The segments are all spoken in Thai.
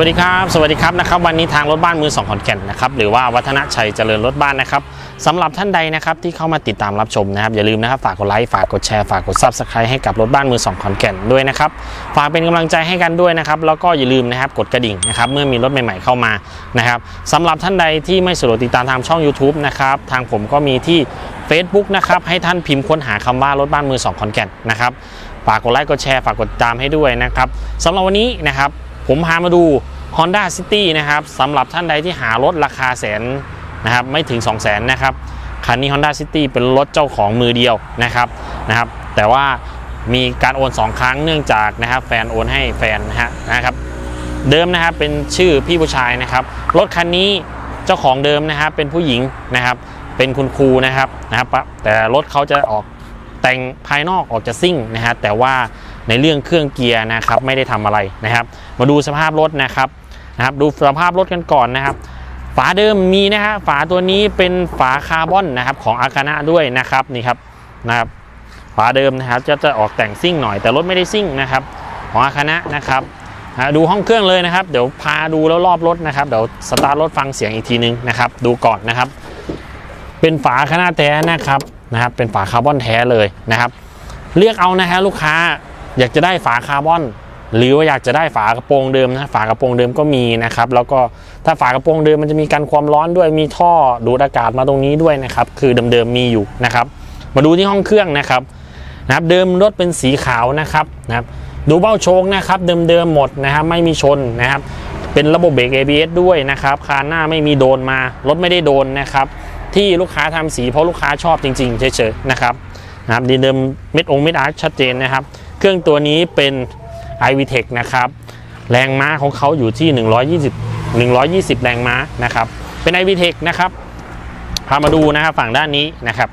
วัสดีครับ สวัสดีครับนะครับวันนี้ทางรถบ้านมือสองขอนแก่นนะครับหรือว่าวัฒนชัยเจริญรถบ้านนะครับสำหรับท่านใดนะครับที่เข้ามาติดตามรับชมนะครับอย่าลืมนะครับฝากกดไลค์ฝากกดแชร์ฝากกดซับสไครต์ให้กับรถบ้านมือสองขอนแก่นด้วยนะครับฝากเป็นกำลังใจให้กันด้วยนะครับแล้วก็อย่าลืมนะครับกดกระดิ่งนะครับเมื่อมีรถใหม่ๆเข้ามานะครับสำหรับท่านใดที่ไม่สะดวกติดตามทางช่อง YouTube นะครับทางผมก็มีที่ Facebook นะครับให้ท่านพิมพ์ค้นหาคำว่ารถบ้านมือสองขอนแก่นนะครับฝากกดไลค์กดแชร์ฝากกดติดตามให้ด้วยนะครับสำหรับวันนี้นะครับ ผมพามาดู Honda City นะครับสำหรับท่านใดที่หารถราคาแสนนะครับไม่ถึง 2 0 0 0 0นนะครับคันนี้ Honda City เป็นรถเจ้าของมือเดียวนะครับนะครับ แต่ว่ามีการโอน 2 ครั้งเนื่องจากนะครับแฟนโอนให้แฟนนะฮะนะครับ เดิมนะครับเป็นชื่อพี่ผู้ชายนะครับ รถคันนี้เจ้าของเดิมนะครับเป็นผู้หญิงนะครับ เป็นคุณครูนะครับนะครับแต่รถเขาจะออกแต่งภายนอกออกจะซิ่งนะฮะแต่ว่า ในเรื่องเครื่องเกียร์นะครับไม่ได้ทำอะไรนะครับ มาดูสภาพรถนะครับนะครับ ดูสภาพรถกันก่อนนะครับ ฝาเดิมมีนะฮะฝาตัวนี้เป็นฝาคาร์บอนนะครับของอาคานะด้วยนะครับนี่ครับนะครับฝาเดิมนะครับจะจะออกแต่งซิ่งหน่อยแต่รถไม่ได้ซิ่งนะครับ ของอาคานะนะครับนะดูห้องเครื่องเลยนะครับ เดี๋ยวพาดูแล้วรอบรถนะครับเดี๋ยวสตาร์ทรถฟังเสียงอีกทีนึงนะครับ ดูก่อนนะครับ เป็นฝาอาคานแท้นะครับนะครับ เป็นฝาคาร์บอนแท้เลยนะครับ เลือกเอานะฮะลูกค้า อยากจะได้ฝาคาร์บอน หรือว่าอยากจะได้ฝากระโปรงเดิมนะฝากระโปรงเดิมก็มีนะครับ แล้วก็ถ้าฝากระโปรงเดิมมันจะมีการความร้อนด้วยมีท่อดูดอากาศมาตรงนี้ด้วยนะครับ คือเดิมๆมีอยู่นะครับ มาดูที่ห้องเครื่องนะครับนะครับเดิมรถเป็นสีขาวนะครับนะครับดูเบ้าโชคนะครับ เดิมๆหมดนะครับไม่มีชนนะครับ เป็นระบบเบรก ABS ด้วยนะครับคานหน้าไม่มีโดนมารถไม่ได้โดนนะครับ ที่ลูกค้าทำสีเพราะลูกค้าชอบจริงๆเฉยๆนะครับนะครับดีเดิมเม็ดองเม็ดอาร์ชัดเจนนะครับ เครื่องตัวนี้เป็น i v t e c h นะครับ แรงม้าของเขาอยู่ที่ 120 120 แรงม้านะครับ เป็น i v t e c h นะครับ พามาดูนะครับฝั่งด้านนี้นะครับ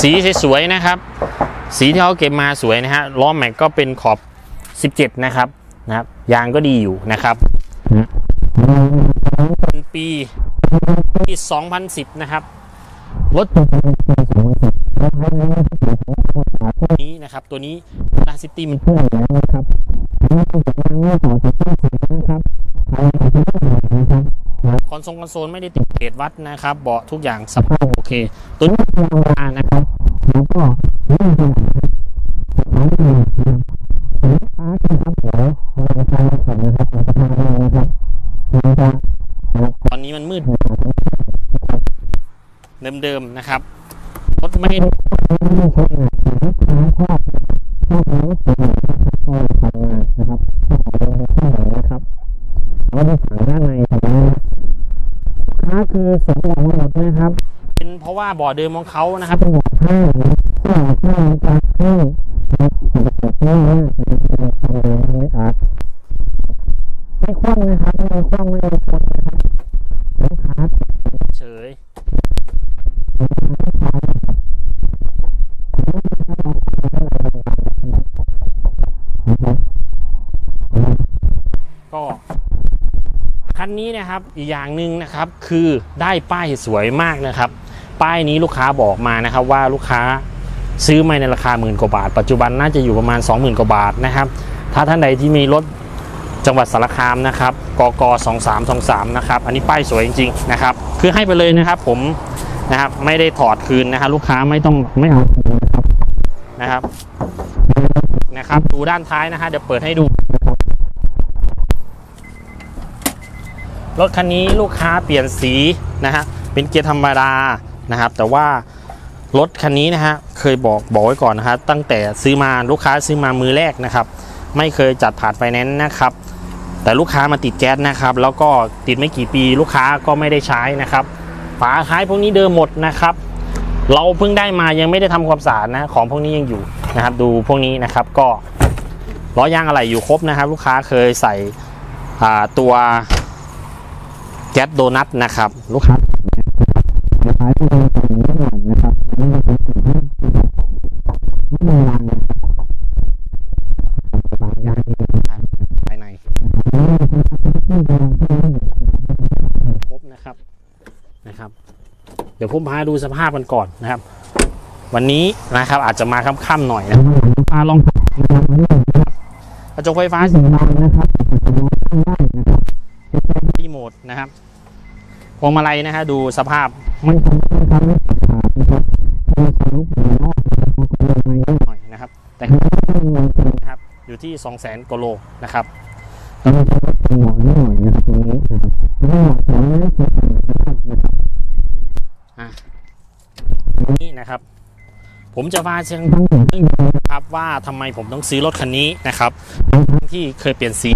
สีสวยๆนะครับ สีที่เขาเก็บมาสวยนะฮะ ล้อแม็กก็เป็นขอบ 17 นะครับนะครับ ยางก็ดีอยู่นะครับเป็นปีปี 2010 นะครับ รถนี้นะครับ ตัวนี้ Honda City มันเพิ่มแล้วนะครับคอนโซลคอนโซลไม่ได้ติดเกรดวัดนะครับเบาะทุกอย่างสภาพโอเค ตัวนี้ธรรมดานะครับแล้วก็ตอนนี้มันมืด เดิมๆนะครับรถไม่ได้นะครับแล้วดูฝั่งด้านในครับค้าคือสมบูรณ์หมดนะครับ เป็นเพราะว่าบ่อเดิมของเขานะครับเป็นบ่อผ้าซึ่งบ่อผ้าจากข้างนะครับง่ายมากนะครับทำเดิมไม่อาจไม่คว่ำนะครับไม่คว่ำไม่ชนนะครับ คันนี้นะครับอีกอย่างหนึ่งนะครับคือได้ป้ายสวยมากนะครับ ป้ายนี้ลูกค้าบอกมานะครับว่าลูกค้าซื้อมาในราคาหมื่นกว่าบาท ปัจจุบันน่าจะอยู่ประมาณ 20,000กว่าบาทนะครับ ถ้าท่านใดที่มีรถจังหวัดสารคามนะครับกก2323นะครับอันนี้ป้ายสวยจริงๆนะครับคือให้ไปเลยนะครับผมนะครับไม่ได้ถอดคืนนะครับลูกค้าไม่ต้องไม่เอาคืนนะครับนะครับ ดูด้านท้ายนะฮะเดี๋ยวเปิดให้ดู รถคันนี้ลูกค้าเปลี่ยนสีนะฮะเป็นเกียร์ธรรมดานะครับ แต่ว่ารถคันนี้นะฮะเคยบอกบอกไว้ก่อนนะครับตั้งแต่ซื้อมาลูกค้าซื้อมามือแรกนะครับ ไม่เคยจัดผ่านไฟแนนซ์นะครับ แต่ลูกค้ามาติดแก๊สนะครับ แล้วก็ติดไม่กี่ปีลูกค้าก็ไม่ได้ใช้นะครับฝาท้ายพวกนี้เดิมหมดนะครับ เราเพิ่งได้มายังไม่ได้ทำความสะอาดนะของพวกนี้ยังอยู่นะครับ ดูพวกนี้นะครับก็ล้อยางอะไรอยู่ครบนะครับ ลูกค้าเคยใส่ตัว แก๊สโดนัทนะครับ ลูกค้าขายตัวตรงนี้หน่อยนะครับนี่เป็นสิ่งที่ไม่มีรางนะครับบางอย่างนี่ภายในครบนะครับนะครับ เดี๋ยวผมพาดูสภาพกันก่อนนะครับ วันนี้นะครับอาจจะมาค่ำๆหน่อยนะพาลองนะครับกระจกไฟฟ้าสีดำนะครับได้นะครับนะครับพวงมาลัยนะฮะดูสภาพไม่ทำไม่ทำไม่ขาดนะครับมีสรุปหนอกนะครับก็ลงมาเยอะหน่อยนะครับ แต่ข้างล่างมันเป็นนะครับ อยู่ที่2 0 0 0 0 0กิโลนะครับตอนนี้จะเป็นหน่อยนิดหน่อยนะครับตรงนี้นะครับแล้วก็สองร้อยสิบนะครับอะนี่นะครับ ผมจะมาเชิงทั้งถึงเรื่องนี้นะครับว่าทำไมผมต้องซื้อรถคันนี้นะครับทั้งที่เคยเปลี่ยนสี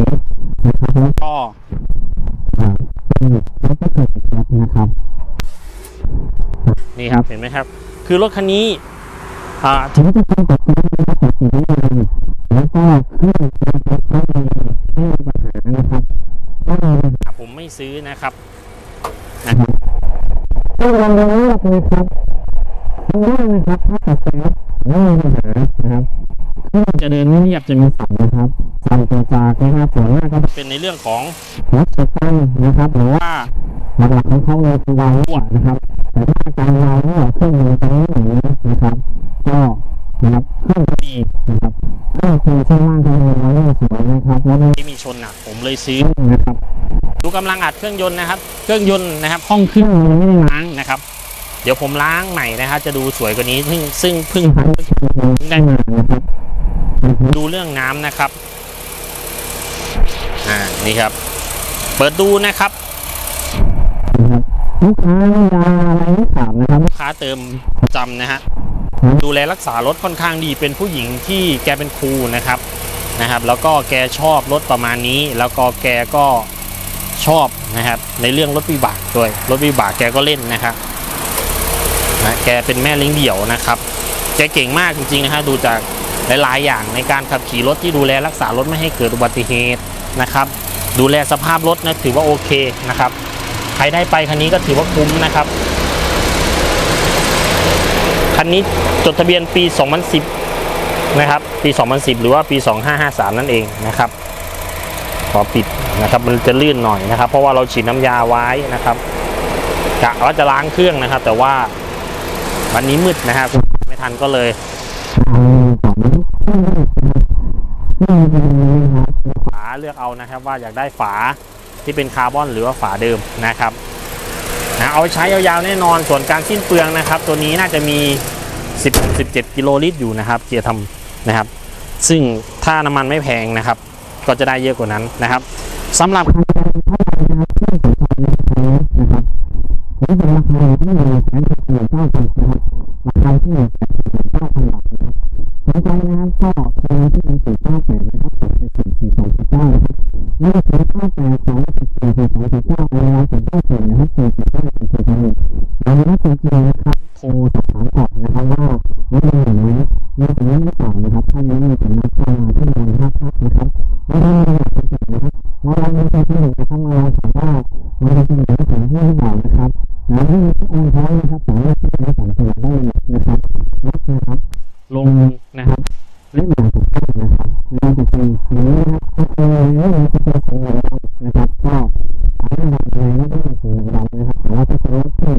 นะครับแล้วก็อ่าเป็นรถก็เคยติดรถนะครับ นี่ครับเห็นไหมครับ คือรถคันนี้อ่าถึงจะเป็นกฎหมายนะครับแต่สีน้ำมันแล้วก็เครื่องเป็นรถเขามีไม่มีปัญหานะครับก็มีปัญหาผมไม่ซื้อนะครับนะครับก็ลองดูนะครับข้างล่างนะครับถ้าตัดสินไม่มีปัญหานะครับเครื่องจะเดินไม่เรียบจะมีสั่นนะครับ สั่นตัวจากนะครับส่วนมากก็จะเป็นในเรื่องของรถติดตั้งนะครับหรือว่าหลักๆของเขาเลยคือวาล์วรั่วนะครับ แต่ถ้าอาการวาล์วรั่วเครื่องมือตรงนี้อย่างนี้นะครับ ก็นะครับเครื่องดีนะครับเครื่องคือช่วงล่างทำงานแล้วสวยนะครับแล้วไม่มีชนหนักผมเลยซื้อนะครับ ดูกำลังอัดเครื่องยนต์นะครับ เครื่องยนต์นะครับ ห้องเครื่องยังไม่ได้ล้างนะครับ เดี๋ยวผมล้างใหม่นะครับจะดูสวยกว่านี้ซึ่งซึ่งเพิ่งได้มานะครับดูเรื่องน้ำนะครับอ่า นี่ครับ เปิดดูนะครับนะครับลูกค้ายาอะไรไม่ถามนะครับลูกค้าเติมประจำนะฮะดูแลรักษารถค่อนข้างดีเป็นผู้หญิงที่แกเป็นครูนะครับนะครับ แล้วก็แกชอบรถประมาณนี้ แล้วก็แกก็ชอบนะครับในเรื่องรถวิบากด้วยรถวิบากแกก็เล่นนะครับนะแกเป็นแม่เลี้ยงเดี่ยวนะครับแกเก่งมากจริงๆนะฮะดูจากหลายๆอย่างในการขับขี่รถที่ดูแลรักษารถไม่ให้เกิดอุบัติเหตุนะครับ ดูแลสภาพรถนะถือว่าโอเคนะครับ ใครได้ไปคันนี้ก็ถือว่าคุ้มนะครับ คันนี้จดทะเบียนปี 2010 นะครับ ปี 2010 หรือว่าปี 2553 นั่นเองนะครับ ขอปิดนะครับ มันจะลื่นหน่อยนะครับ เพราะว่าเราฉีดน้ำยาไว้นะครับกะว่าจะล้างเครื่องนะครับ แต่ว่าวันนี้มืดนะครับไม่ทันก็เลย เลือกเอานะครับว่าอยากได้ฝาที่เป็นคาร์บอนหรือว่าฝาเดิมนะครับนะเอาใช้ยาวๆแน่นอนส่วนการสิ้นเปลืองนะครับ ตัวนี้น่าจะมี10 17 กิโลลิตรอยู่นะครับเกียร์ทำนะครับ ซึ่งถ้าน้ำมันไม่แพงนะครับ ก็จะได้เยอะกว่านั้นนะครับสำหรับคันนี้ถ้าเรานะครับที่สนใจนะครับนี่เป็นราคาที่หนึ่งแสนสี่เก้าพันนะครับราคาที่หนึ่งแสนสี่เก้าพันบาทนะครับสนใจนะครับก็โทรที่หนึ่งสี่เก้าแปดนะครับ นี่คือเก้าแปดสองเจ็ดสี่สี่สองสี่เก้าเวลาถึงเก้าสี่นะครับสี่สี่เก้าสี่สี่หนึ่งเราไม่จริงๆนะครับโทรสอบถามก่อนนะครับว่าว่ามันอยู่ไหนยังเป็นยังหรือเปล่านะครับถ้ายังไม่เป็นนักก็มาที่โรงพักนะครับไม่ได้ไม่ได้จริงๆนะครับมาลองดูที่หนึ่งนะครับมาลองถามว่ามันจะเป็นอย่างของที่หรือเปล่านะครับนะที่มีองค์ท้องนะครับ เที่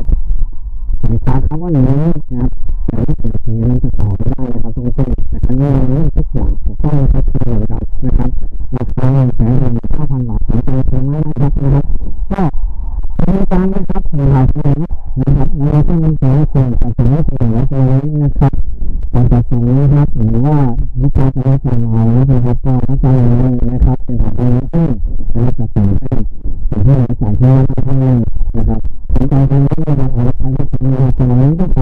สีฟ้าเขาว่าอย่างนี้นะครับแต่ไม่เกิดเหตุมันจะต่อไม่ได้นะครับทุกคนแต่ครั้นี้เรื่องทุกอย่างถูกต้องนะครับสีเหลืองดำนะครับราคาหนึ่งแสนหนึ่งเก้าพันบาทสนใจซื้อไหมนะครับนะครับก็มีการนะครับมีหลายคน ให้คนตัดสินใจนะครับการจัดส่งนะครับหรือว่าลูกค้าจะได้สั่งเอานะครับก็รับใจเลยนะครับเป็นของเราเองนะครับจะสั่งให้สิ่งที่เราจ่ายที่นั่นทั้งนั้นนะครับสนใจทางนี้นะครับราคาที่จะมีราคานี้ก็ข